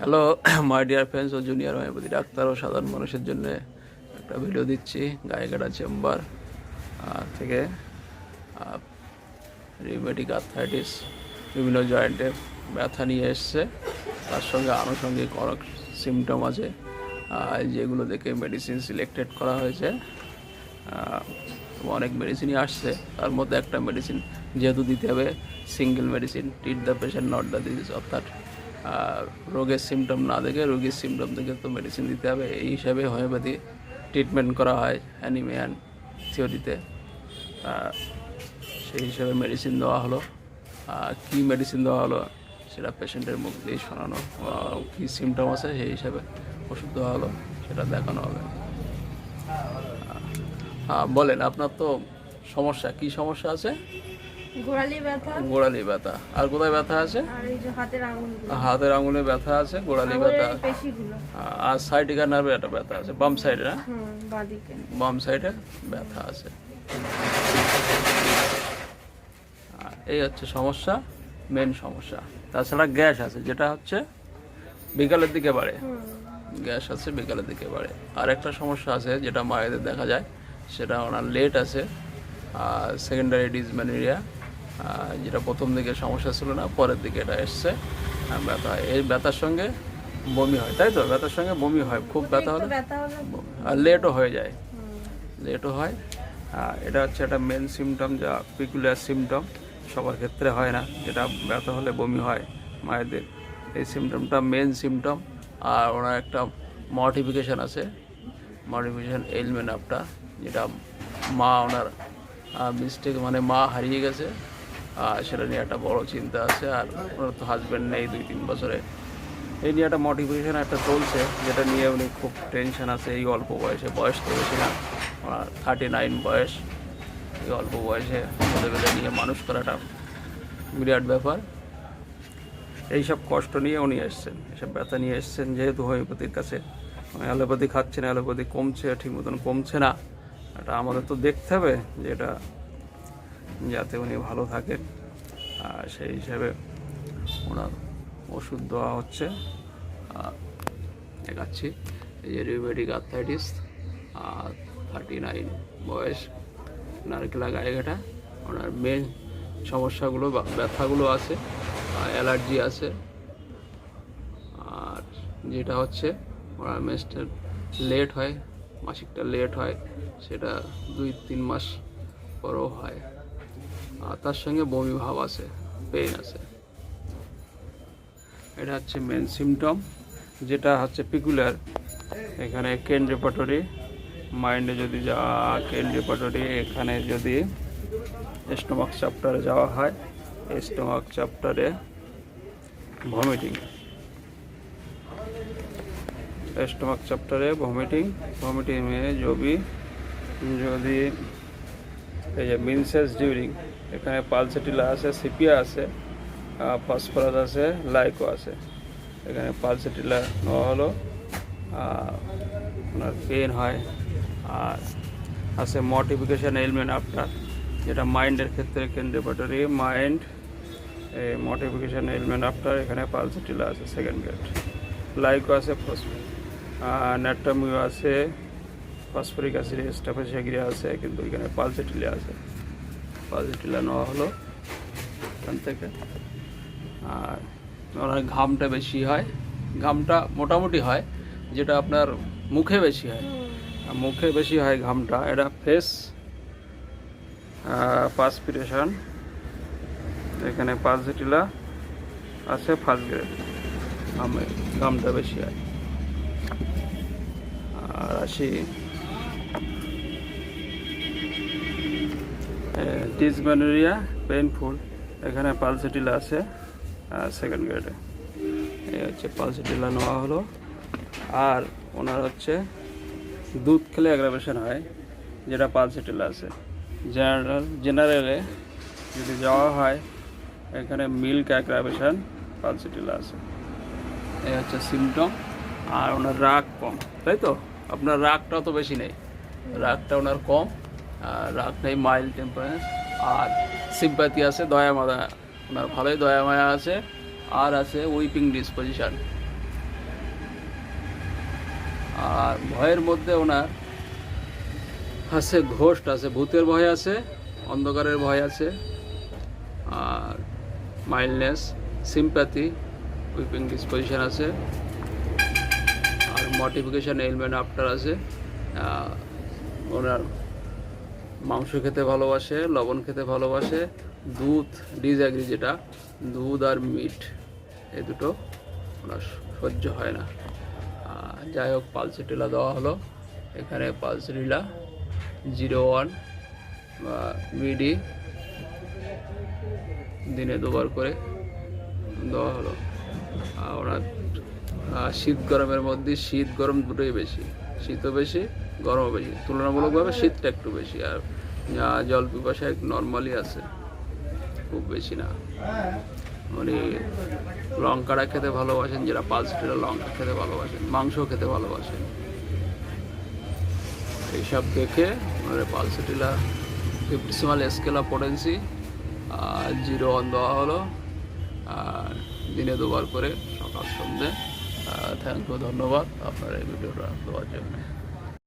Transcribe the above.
Hello my dear friends ও junior homeopathy doctor ও সাধারণ মানুষের জন্য একটা ভিডিও দিচ্ছি গায়েকাটা চেম্বার থেকে রিউমেটিক আর্থাইটিস বিভিন্ন জয়েন্টে ব্যথা নিয়ে এসছে। তার সঙ্গে আনুষঙ্গিক অনেক সিমটম আছে যেগুলো দেখে মেডিসিন সিলেক্টেড করা হয়েছে অনেক মেডিসিনই আসছে। তার মধ্যে একটা মেডিসিন যেহেতু দিতে হবে single medicine treat the patient not the disease অর্থাৎ রোগের সিমটম না দেখে, রোগীর সিমটম দেখে তো মেডিসিন দিতে হবে। এই হিসাবে হোমিওপ্যাথি ট্রিটমেন্ট করা হয় অ্যানিমিয়ান থিওরিতে সেই হিসাবে মেডিসিন দেওয়া হলো। কী মেডিসিন দেওয়া হলো সেটা পেশেন্টের মুখ দিয়েই শোনানো কী সিমটম আছে সেই হিসাবে ওষুধ দেওয়া হলো, সেটা দেখানো হবে। বলেন, আপনার তো সমস্যা, কি সমস্যা আছে? গোড়ালি ব্যথা। গোড়ালি ব্যথা। আর কোথায় ব্যথা আছে? হাতের আঙুলে ব্যথা আছে গোড়ালি ব্যথা। আর সাইডিকার নার্ভে একটা ব্যথা আছে বাম সাইডে না? বাম সাইডে ব্যথা আছে। এই হচ্ছে সমস্যা মেন সমস্যা। তাছাড়া গ্যাস আছে যেটা হচ্ছে বিকালের দিকে বাড়ে। গ্যাস আছে বিকালের দিকে বাড়ে। আর একটা সমস্যা আছে যেটা মায়েদের দেখা যায় সেটা ওনার লেট আছে আর সেকেন্ডারি ডিজম্যানেরিয়া যেটা প্রথম দিকে সমস্যা ছিল না পরের দিকে এটা এসছে। ব্যথা এই ব্যথার সঙ্গে বমি হয় তাই তো? ব্যথার সঙ্গে বমি হয় খুব ব্যথা হলে। আর লেটও হয়ে যায়। লেটও হয়। এটা হচ্ছে একটা মেন সিমটম যা পিকুলার সিমটম সবার ক্ষেত্রে হয় না যেটা ব্যথা হলে বমি হয় মায়েদের। এই সিমটমটা মেন সিমটম আর ওনার একটা মডিফিকেশান আছে মডিফিকেশান এলমেন্ট আপটা যেটা মা ওনার মিস্টেক মানে মা হারিয়ে গেছে। সেটা নিয়ে একটা বড় চিন্তা আছে, আর ওনার তো হাজব্যান্ড নেই দুই তিন বছরে। এই নিয়ে একটা মোটিভেশন একটা চলছে, যেটা নিয়ে উনি খুব টেনশন আছে, এই অল্প বয়সে, বয়স তো বেশি না, ওনার থার্টি নাইন বয়স। এই অল্প বয়সে ছেলেবেলে নিয়ে মানুষ করাটা বিরাট ব্যাপার। এইসব কষ্ট নিয়ে উনি এসছেন এসব ব্যথা নিয়ে এসছেন, যেহেতু হোমিওপ্যাথির কাছে অ্যালোপ্যাথি খাচ্ছেন অ্যালোপ্যাথি কমছে, ঠিক মতন কমছে না। এটা আমাদের তো দেখতে হবে যে এটা যাতে উনি ভালো থাকেন। আর সেই হিসাবে ওনার ওষুধ দেওয়া হচ্ছে। দেখাচ্ছি, এই যে রিউমেটিক আর্থাইটিস আর থার্টি নাইন বয়স। নারকেলা গায়েঘাটা ওনার মেন সমস্যাগুলো বা ব্যথাগুলো আছে অ্যালার্জি আছে। আর যেটা হচ্ছে ওনার মেসটা লেট হয়, মাসিকটা লেট হয়, সেটা দুই তিন মাস পরও হয়। আর তার সঙ্গে বমি ভাব আছে পেন আছে। এটা হচ্ছে মেন সিমটম যেটা হচ্ছে পিকুলার এখানে কেন রেপাটরি মাইন্ডে যদি যাওয়া কেন রেপাটরি এখানে যদি স্টোমাক চ্যাপ্টারে যাওয়া হয় স্টোমাক চ্যাপ্টারে ভমিটিং স্টোমাক চ্যাপ্টারে ভমিটিং ভমিটিংয়ে যদি যদি এই যে মিনসেস ডিউরিং এখানে পালসেটিলা আছে, সিপিয়া আছে ফসফরাস আছে, লাইকো আছে। এখানে পালসেটিলা নেওয়া হলো আপনার পেন হয়, আর আছে মডিফিকেশান এলিমেন্ট আফটার, যেটা মাইন্ডের ক্ষেত্রে কেন্দ্রীয় মাইন্ড এই মডিফিকেশান এলিমেন্ট আফটার, এখানে পালসেটিলা আছে, সেকেন্ড গ্রেড। লাইকো আছে ন্যাটমিও আছে, ফসফরিক অ্যাসিড স্টাফেসাগিরিয়া আছে, কিন্তু এখানে পালসেটিলা আছে। পালসেটিলা নেওয়া হলো এখান থেকে। আর ওনার ঘামটা বেশি হয়। ঘামটা মোটামুটি হয়, যেটা আপনার মুখে বেশি হয়। মুখে বেশি হয় ঘামটা। এটা ফেস পাসপিরেশন এখানে পাঁচ পালসেটিলা আছে ফার্স্ট গ্রেড ঘামে ঘামটা বেশি হয়। আর আসি। ডিসম্যানেরিয়া পেইনফুল এখানে পালসেটিলা আছে সেকেন্ড গ্রেডে এই হচ্ছে পালসেটিলা নেওয়া হলো। আর ওনার হচ্ছে দুধ খেলে অ্যাগ্রাভেশন হয়, যেটা পালসেটিলা আছে। জেনারেল জেনারেলে যদি যাওয়া হয়, এখানে মিল্ক অ্যাগ্রাভেশন পালসেটিলা আছে। এই হচ্ছে সিমটম আর ওনার রাগ কম, তাই তো? আপনার রাগটা তো বেশি নেই। রাগটা ওনার কম, আর রাগ নেই মাইল্ড টেম্পারেচার আর সিম্পাতি আছে, দয়া মায়া ওনার ভালোই দয়া মায়া আছে, আর আছে উইপিং ডিসপোজিশন। আর ভয়ের মধ্যে ওনার আছে ঘোষ্ট আছে, ভূতের ভয় আছে, অন্ধকারের ভয় আছে, আর মাইল্ডনেস সিম্প্যাথি উইপিং ডিসপোজিশন আছে, আর মডিফিকেশন এলমেন্ট আফটার আছে ওনার মাংস খেতে ভালোবাসে, লবণ খেতে ভালোবাসে, দুধ ডিজঅ্যাগ্রি যেটা, দুধ আর মিট, এই দুটো ওনার সহ্য হয় না। যাই হোক পালসেটিলা দেওয়া হলো। এখানে পালসেটিলা জিরো ওয়ান, বা মিডি, দিনে দুবার করে দেওয়া হলো। আর ওনার শীত গরমের মধ্যে শীত গরম দুটোই বেশি। শীতও বেশি গরমও বেশি। তুলনামূলকভাবে শীতটা একটু বেশি আর জল পিপাসা নর্মালি আছে। খুব বেশি না। উনি লঙ্কাটা খেতে ভালোবাসেন যেটা পালসটিরা লঙ্কা খেতে ভালোবাসেন মাংস খেতে ভালোবাসেন। এইসব দেখে মানে পালসেটিলা ফিফটিসিমাল স্কেলা পটেন্সি জিরো অন দেওয়া হলো আর দিনে দুবার করে সকাল সন্ধ্যে। থ্যাংক ইউ ধন্যবাদ। আপনার এই ভিডিওটা দেওয়ার জন্য।